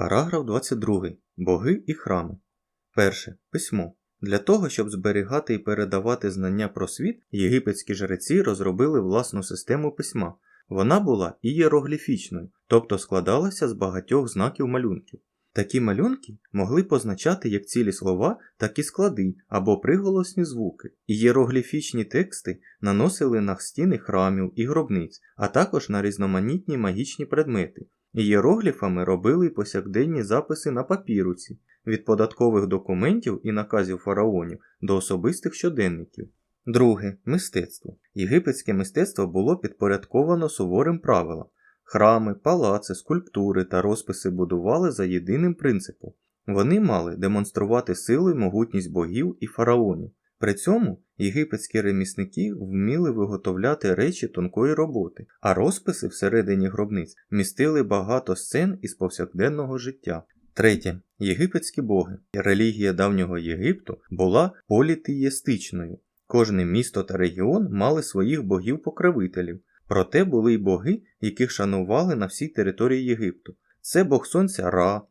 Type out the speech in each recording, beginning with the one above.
Параграф 22. Боги і храми. Перше. Письмо. Для того, щоб зберігати і передавати знання про світ, єгипетські жреці розробили власну систему письма. Вона була ієрогліфічною, тобто складалася з багатьох знаків малюнків. Такі малюнки могли позначати як цілі слова, так і склади або приголосні звуки. Ієрогліфічні тексти наносили на стіни храмів і гробниць, а також на різноманітні магічні предмети. Ієрогліфами робили й повсякденні записи на папіруці, від податкових документів і наказів фараонів до особистих щоденників. Друге мистецтво. Єгипетське мистецтво було підпорядковано суворим правилам. Храми, палаци, скульптури та розписи будували за єдиним принципом. Вони мали демонструвати силу й могутність богів і фараонів. При цьому єгипетські ремісники вміли виготовляти речі тонкої роботи, а розписи всередині гробниць містили багато сцен із повсякденного життя. Третє. Єгипетські боги. Релігія давнього Єгипту була політеїстичною. Кожне місто та регіон мали своїх богів-покровителів. Проте були й боги, яких шанували на всій території Єгипту. Це бог сонця Ра,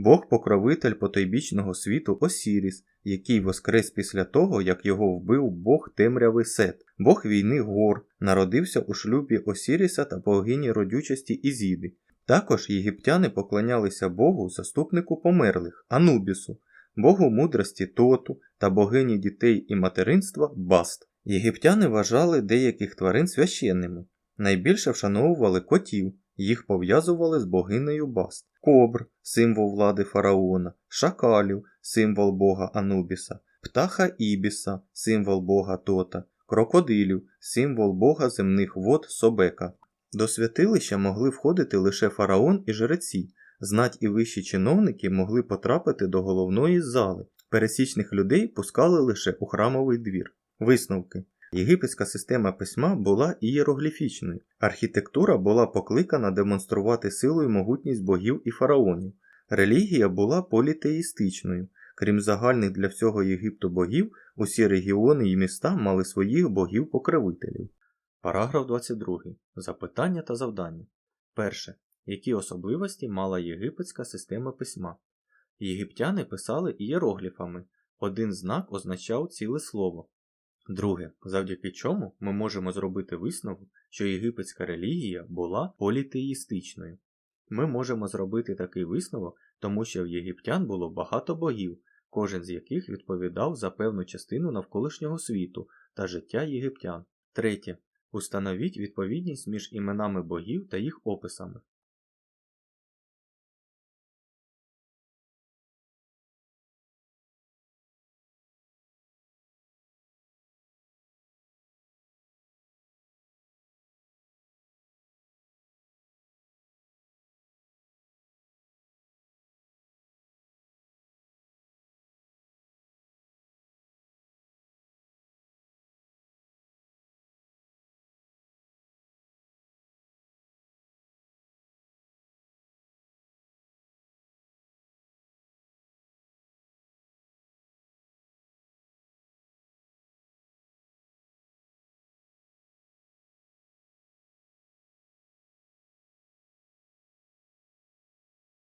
бог-покровитель потойбічного світу Осіріс, який воскрес після того, як його вбив бог темряви Сет, бог війни Гор, народився у шлюбі Осіріса та богині родючості Ізіди. Також єгиптяни поклонялися Богу, заступнику померлих Анубісу, Богу мудрості Тоту та богині дітей і материнства Баст. Єгиптяни вважали деяких тварин священними. Найбільше вшановували котів, їх пов'язували з богинею Баст, кобр, символ влади фараона, шакалів, символ бога Анубіса, птаха Ібіса, символ бога Тота, крокодилів, символ бога земних вод Собека. До святилища могли входити лише фараон і жреці, знать і вищі чиновники могли потрапити до головної зали, пересічних людей пускали лише у храмовий двір. Висновки. Єгипетська система письма була ієрогліфічною. Архітектура була покликана демонструвати силу і могутність богів і фараонів. Релігія була політеїстичною. Крім загальних для всього Єгипту богів, усі регіони і міста мали своїх богів-покровителів. Параграф 22. Запитання та завдання. Перше. Які особливості мала єгипетська система письма? Єгиптяни писали ієрогліфами. Один знак означав ціле слово. Друге, завдяки чому ми можемо зробити висновок, що єгипетська релігія була політеїстичною. Ми можемо зробити такий висновок, тому що в єгиптян було багато богів, кожен з яких відповідав за певну частину навколишнього світу та життя єгиптян. Третє. Установіть відповідність між іменами богів та їх описами.